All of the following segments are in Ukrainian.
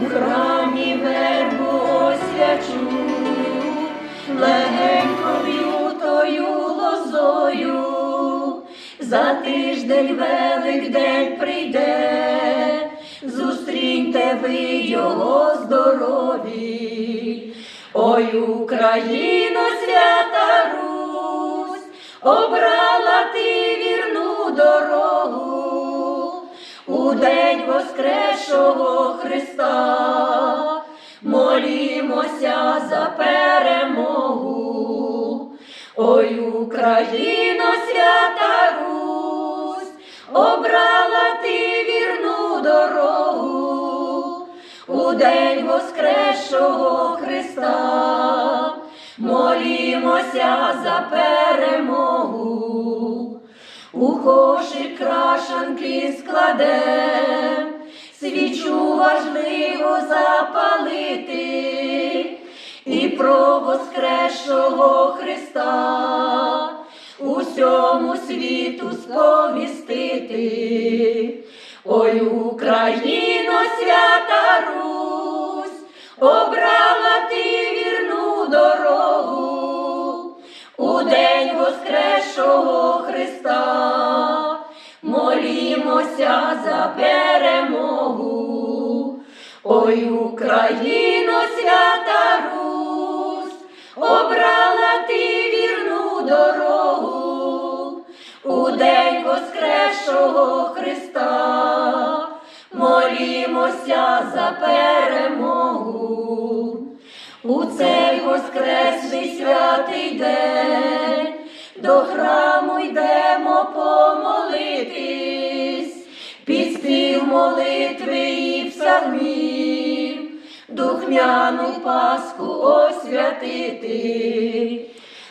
у храмі вербу освячу, легенько лютою лозою, за тиждень великдень прийде, зустріньте ви його здорові. Ой, Україно, свята Русь, обрала ти вірну дорогу у день воскресшого Христа, молімося за перемогу. Ой, Україно, свята Русь, обрала ти вірну дорогу у день воскресшого Христа, молімося за перемогу. У кошик крашанки складем, свічу важливо запалити, і про воскресшого Христа усьому світу сповістити. Ой, Україно, свята Русь, обрала ти вірну дорогу у день воскресшого Христа, молімося за перемогу. Ой, Україно, свята Русь, обрала ти вірну дорогу у день воскресшого Христа, молімося за перемогу. У цей воскресний святий день до храму йдемо помолитись, молитви і псалмів, духмяну Пасху освятити.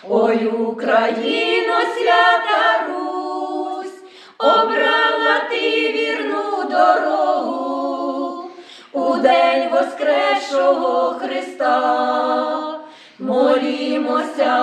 Ой, Україно, свята Русь, обрала ти вірну дорогу у день воскресшого Христа, молімося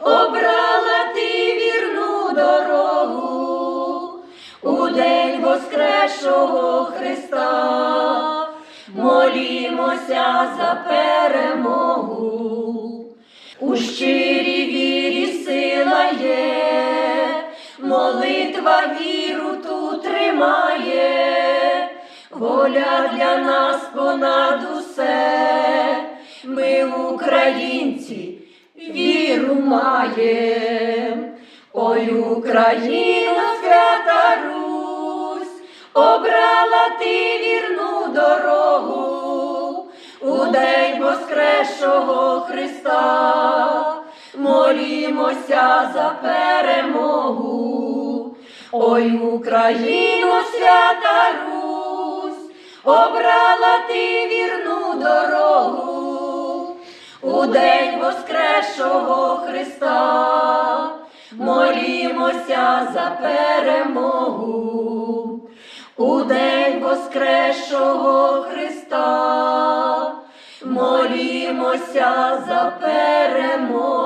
обрала ти вірну дорогу. У день воскресшого Христа, молімося за перемогу. У щирій вірі сила є, молитва віру тут тримає, воля для нас понад усе, ми, українці, віру маєм. Ой, Україно, свята Русь, обрала ти вірну дорогу у день воскресшого Христа, молімося за перемогу. Ой, Україно, свята Русь, обрала ти вірну дорогу день воскресшого Христа, молімося за перемогу. У день воскресшого Христа, молімося за перемогу.